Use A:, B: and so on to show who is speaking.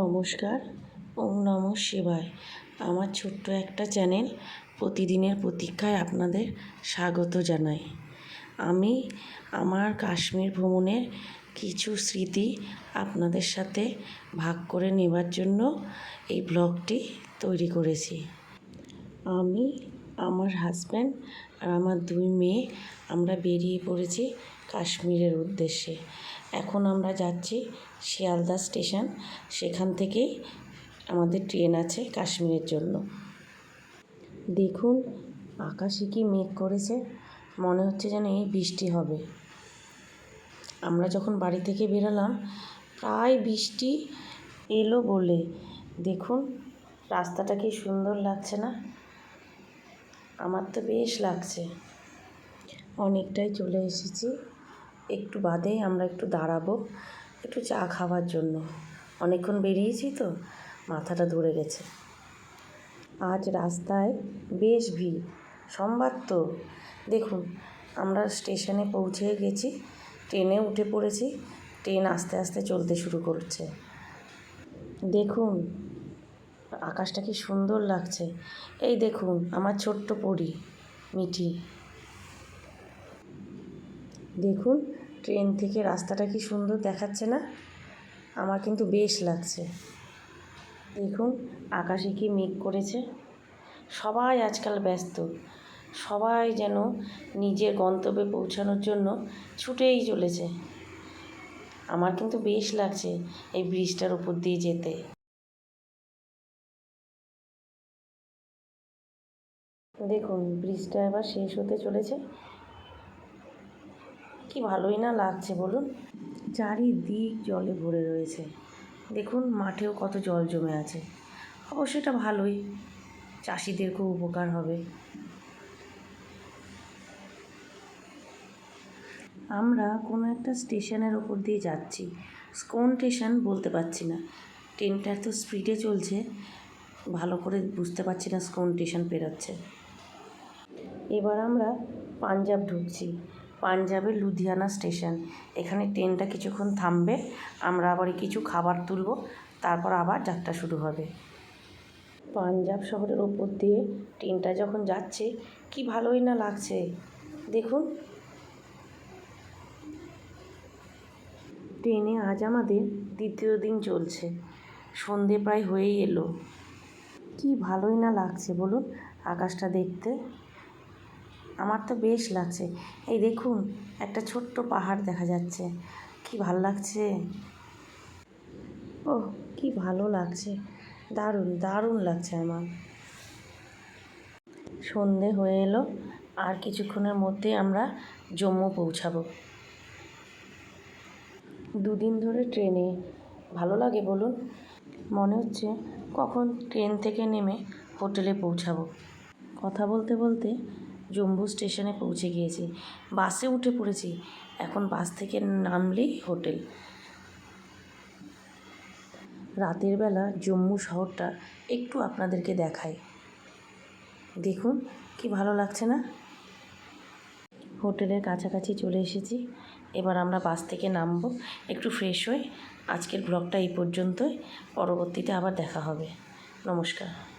A: নমস্কার, ওম নম শিবায়। আমার ছোট্ট একটা চ্যানেল প্রতিদিনের প্রতীক্ষায় আপনাদের স্বাগত জানাই। আমি আমার কাশ্মীর ভ্রমণের কিছু স্মৃতি আপনাদের সাথে ভাগ করে নেবার জন্য এই ব্লগটি তৈরি করেছি। আমি আমার হাজব্যান্ড আর আমার দুই মেয়ে আমরা বেরিয়ে পড়েছি কাশ্মীরের উদ্দেশ্যে। এখন আমরা যাচ্ছি শিয়ালদা স্টেশন। সেখান থেকেই আমাদের ট্রেন আছে কাশ্মীরের জন্য। দেখুন, আকাশে কি মেঘ করেছে। মনে হচ্ছে যেন এই বৃষ্টি হবে। আমরা যখন বাড়ি থেকে বেরোলাম, প্রায় বৃষ্টি এলো বলে। দেখুন, রাস্তাটা কি সুন্দর লাগছে না। আমার তো বেশ লাগছে। অনেকটাই চলে এসেছি। একটু বাদেই আমরা একটু দাঁড়াবো, একটু চা খাওয়ার জন্য। অনেকক্ষণ বেরিয়েছি তো, মাথাটা ধরে গেছে। আজ রাস্তায় বেশ ভিড়। সোমবার তো। দেখুন, আমরা স্টেশনে পৌঁছে গেছি, ট্রেনে উঠে পড়েছি। ট্রেন আস্তে আস্তে চলতে শুরু করছে। দেখুন আকাশটা কি সুন্দর লাগছে। এই দেখুন, আমার ছোট্ট পরি, মিঠি। দেখুন, ট্রেন থেকে রাস্তাটা কি সুন্দর দেখাচ্ছে না? আমার কিন্তু বেশ লাগছে। দেখুন, আকাশে কি মেঘ করেছে। সবাই আজকাল ব্যস্ত। সবাই যেন নিজের গন্তব্যে পৌঁছানোর জন্য ছুটেই চলেছে। আমার কিন্তু বেশ লাগছে এই ব্রিজটার উপর দিয়ে যেতে। দেখুন, ব্রিজটা এবার শেষ হতে চলেছে। কি ভালোই না লাগছে, বলুন। চারিদিক জলে ভরে রয়েছে। দেখুন, মাঠেও কত জল জমে আছে। অবশ্য এটা ভালোই। চাষিদের খুব উপকার হবে। আমরা কোনো একটা স্টেশনের ওপর দিয়ে যাচ্ছি। কোন স্টেশন বলতে পারছি না। ট্রেনটা এত স্পিডে চলছে, ভালো করে বুঝতে পারছি না কোন স্টেশন পেরোচ্ছে। এবার আমরা পাঞ্জাব ঢুকছি। পাঞ্জাবের লুধিয়ানা স্টেশন। এখানে ট্রেনটা কিছুক্ষণ থামবে, আমরা আবার কিছু খাবার তুলব, তারপর আবার যাত্রা শুরু হবে। পাঞ্জাব শহরের ওপর দিয়ে ট্রেনটা যখন যাচ্ছে, কি ভালোই না লাগছে। দেখুন। ট্রেনে আজ আমাদের দ্বিতীয় দিন চলছে। সন্ধে প্রায় হয়েই এলো। কি ভালোই না লাগছে বলুন, আকাশটা দেখতে। আমার তো বেশ লাগছে। এই দেখুন, একটা ছোট্ট পাহাড় দেখা যাচ্ছে। কি ভালো লাগছে। ও কি ভালো লাগছে। দারুণ দারুণ লাগছে আমার। সন্ধে হয়ে এলো, আর কিছুক্ষণের মধ্যে আমরা জম্মু পৌঁছাবো। দুদিন ধরে ট্রেনে। ভালো লাগে বলুন। মনে হচ্ছে কখন ট্রেন থেকে নেমে হোটেলে পৌঁছাবো। কথা বলতে বলতে জম্মু স্টেশনে পৌঁছে গিয়েছি। বাসে উঠে পড়েছি। এখন বাস থেকে নামলেই হোটেল। রাতের বেলা জম্মু শহরটা একটু আপনাদেরকে দেখাই। দেখুন, কি ভালো লাগছে না? হোটেলের কাছাকাছি চলে এসেছি। এবার আমরা বাস থেকে নামব। একটু ফ্রেশ হয়ে আজকের ব্লগটা এই পর্যন্তই। পরবর্তীতে আবার দেখা হবে। নমস্কার।